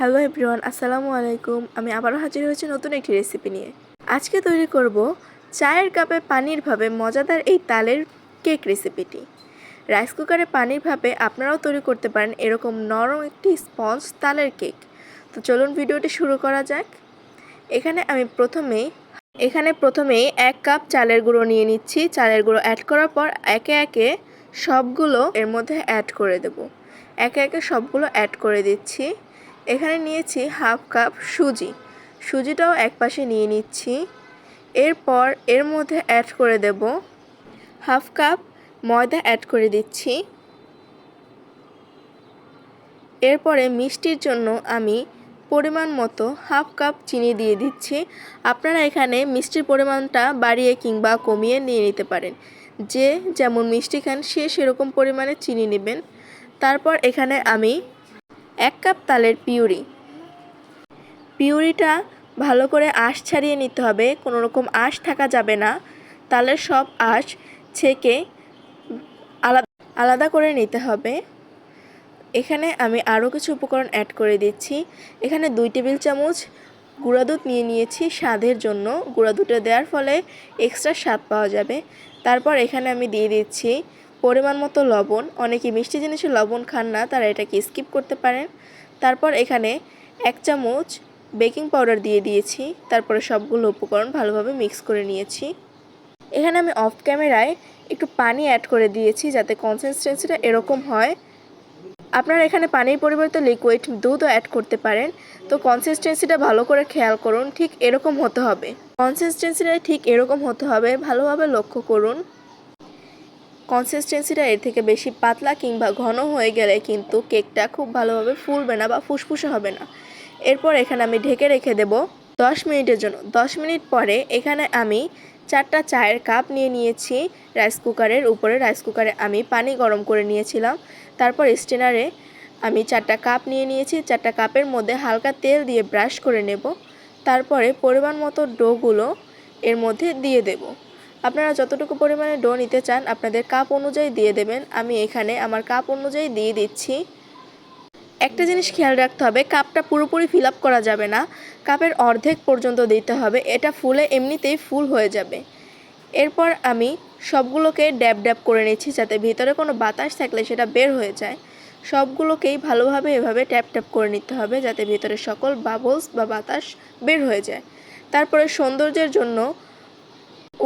Hello everyone, আসসালামু আলাইকুম। আমি আবারও হাজির হয়েছি নতুন একটি রেসিপি নিয়ে। আজকে তৈরি করব চায়ের কাপে পানির ভাবে মজাদার এই তালের কেক রেসিপিটি রাইস কুকারে পানির ভাবে আপনারাও তৈরি করতে পারেন এরকম নরম একটি স্পঞ্জ তালের কেক তো চলুন ভিডিওটি শুরু করা যাক। এখানে আমি প্রথমেই এখানে প্রথমেই এক কাপ চালের গুঁড়ো নিয়ে নিচ্ছি। চালের গুঁড়ো অ্যাড করার পর একে একে সবগুলো এর মধ্যে অ্যাড করে দেব। একে একে সবগুলো অ্যাড করে দিচ্ছি। এখানে নিয়েছি হাফ কাপ সুজি। সুজিটাও এক পাশে নিয়ে নিচ্ছি। এরপর এর মধ্যে অ্যাড করে দেব হাফ কাপ ময়দা অ্যাড করে দিচ্ছি। এরপরে মিষ্টির জন্য আমি পরিমাণ মতো হাফ কাপ চিনি দিয়ে দিচ্ছি। আপনারা এখানে মিষ্টির পরিমাণটা বাড়িয়ে কিংবা কমিয়ে নিয়ে নিতে পারেন। যে যেমন মিষ্টি খান, সে সেরকম পরিমাণে চিনি নেবেন। তারপর এখানে আমি এক কাপ তালের পিউরি। পিউরিটা ভালো করে আঁশ ছাড়িয়ে নিতে হবে, কোনো রকম আঁশ থাকা যাবে না। তালের সব আঁশ ছেঁকে আলাদা আলাদা করে নিতে হবে। এখানে আমি আরও কিছু উপকরণ অ্যাড করে দিচ্ছি। এখানে দুই টেবিল চামচ গুঁড়া দুধ নিয়ে নিয়েছি স্বাদের জন্য। গুঁড়া দুধটা দেওয়ার ফলে এক্সট্রা স্বাদ পাওয়া যাবে। তারপর এখানে আমি দিয়ে দিচ্ছি পরিমাণ মতো লবণ, অনেকে মিষ্টি জিনিসে লবণ খান না, তারা এটাকে স্কিপ করতে পারেন। তারপর এখানে এক চামচ বেকিং পাউডার দিয়ে দিয়েছি, তারপরে সবগুলো উপকরণ ভালোভাবে মিক্স করে নিয়েছি। এখানে আমি অফ ক্যামেরায় একটু পানি অ্যাড করে দিয়েছি, যাতে কনসিস্টেন্সিটা এরকম হয়। আপনারা এখানে পানির পরিবর্তে লিকুইড দুধও অ্যাড করতে পারেন। তো কনসিস্টেন্সিটা ভালো করে খেয়াল করুন, ঠিক এরকম হতে হবে। কনসিস্টেন্সিটা ঠিক এরকম হতে হবে, ভালোভাবে লক্ষ্য করুন। কনসিস্টেন্সিটা এর থেকে বেশি পাতলা কিংবা ঘন হয়ে গেলে কিন্তু কেকটা খুব ভালোভাবে ফুলবে না বা ফুসফুসে হবে না। এরপর এখানে আমি ঢেকে রেখে দেব দশ মিনিটের জন্য। দশ মিনিট পরে এখানে আমি চারটা চায়ের কাপ নিয়ে নিয়েছি রাইস কুকারের উপরে। রাইস কুকারে আমি পানি গরম করে নিয়েছিলাম। তারপর স্টেনারে আমি চারটা কাপ নিয়ে নিয়েছি। চারটা কাপের মধ্যে হালকা তেল দিয়ে ব্রাশ করে নেব। তারপরে পরিমাণ মতো ডোগুলো এর মধ্যে দিয়ে দেব। আপনারা যতটুকু পরিমাণে ডো নিতে চান, আপনাদের কাপ অনুযায়ী দিয়ে দেবেন। আমি এখানে আমার কাপ অনুযায়ী দিয়ে দিচ্ছি। একটা জিনিস খেয়াল রাখতে হবে কাপটা পুরোপুরি ফিল করা যাবে না। কাপের অর্ধেক পর্যন্ত দিতে হবে, এটা ফুলে এমনিতেই ফুল হয়ে যাবে। এরপর আমি সবগুলোকে ড্যাব ড্যাব করে নিচ্ছি, যাতে ভিতরে কোনো বাতাস থাকলে সেটা বের হয়ে যায়। সবগুলোকেই ভালোভাবে এভাবে ট্যাপ ট্যাপ করে নিতে হবে, যাতে ভিতরে সকল বাবলস বা বাতাস বের হয়ে যায়। তারপরে সৌন্দর্যের জন্য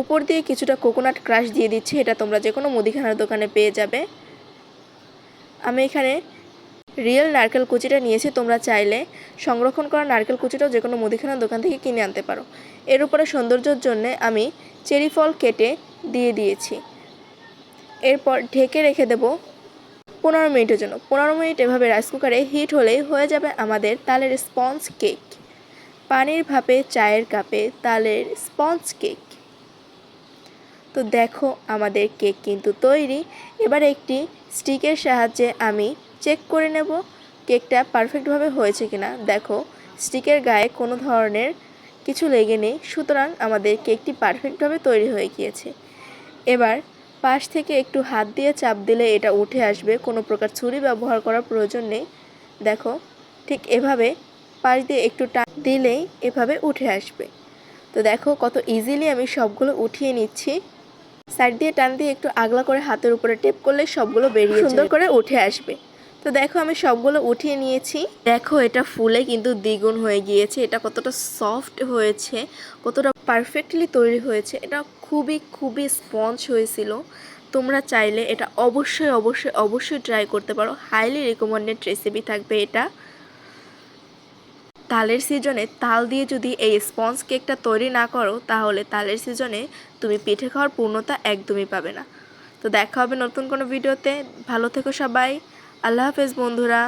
উপর দিয়ে কিছুটা কোকোনাট ক্রাশ দিয়ে দিচ্ছি, এটা তোমরা যে কোনো মুদিখানার দোকানে পেয়ে যাবে। আমি এখানে রিয়েল নারকেল কুচিটা নিয়েছি, তোমরা চাইলে সংরক্ষণ করা নারকেল কুচিটাও যে কোনো মুদিখানার দোকান থেকে কিনে আনতে পারো। এর উপরে সৌন্দর্যের জন্য আমি চেরি ফল কেটে দিয়ে দিয়েছি। এরপর ঢেকে রেখে দেব পনেরো মিনিটের জন্য। পনেরো মিনিট এভাবে রাইস কুকারে হিট হলেই হয়ে যাবে আমাদের তালের স্পঞ্জ কেক পানির ভাপে, চায়ের কাপে তালের স্পঞ্জ কেক তো দেখো আমাদের কেক কিন্তু তৈরি। এবার একটি স্টিকের সাহায্যে আমি চেক করে নেব কেকটা পারফেক্টভাবে হয়েছে কিনা। দেখো, স্টিকের গায়ে কোনো ধরনের কিছু লেগে নেই, সুতরাং আমাদের কেকটি পারফেক্টভাবে তৈরি হয়ে গিয়েছে। এবার পাশ থেকে একটু হাত দিয়ে চাপ দিলে এটা উঠে আসবে, কোনো প্রকার ছুরি ব্যবহার করার প্রয়োজন নেই। দেখো, ঠিক এভাবে পাশ দিয়ে একটু টান দিলেই এভাবে উঠে আসবে। তো দেখো কত ইজিলি আমি সবগুলো উঠিয়ে নিচ্ছি। সাইড দিয়ে টান দিয়ে একটু আগলা করে হাতের উপরে টেপ করলে সবগুলো বেরিয়ে সুন্দর করে উঠে আসবে। তো দেখো আমি সবগুলো উঠিয়ে নিয়েছি। দেখো এটা ফুলে কিন্তু দ্বিগুণ হয়ে গিয়েছে। এটা কতটা সফট হয়েছে কতটা পারফেক্টলি তৈরি হয়েছে। এটা খুবই খুবই স্পঞ্জ হয়েছিল। তোমরা চাইলে এটা অবশ্যই অবশ্যই অবশ্যই ট্রাই করতে পারো। হাইলি রেকমেন্ডেড রেসিপি থাকবে এটা। তালের সিজনে তাল দিয়ে যদি এই স্পঞ্জ কেকটা তৈরি না করো, তাহলে তালের সিজনে তুমি পিঠে খাওয়ার পূর্ণতা একদমই পাবে না। তো দেখা হবে নতুন কোনো ভিডিওতে। ভালো থেকো সবাই। আল্লাহ হাফেজ বন্ধুরা।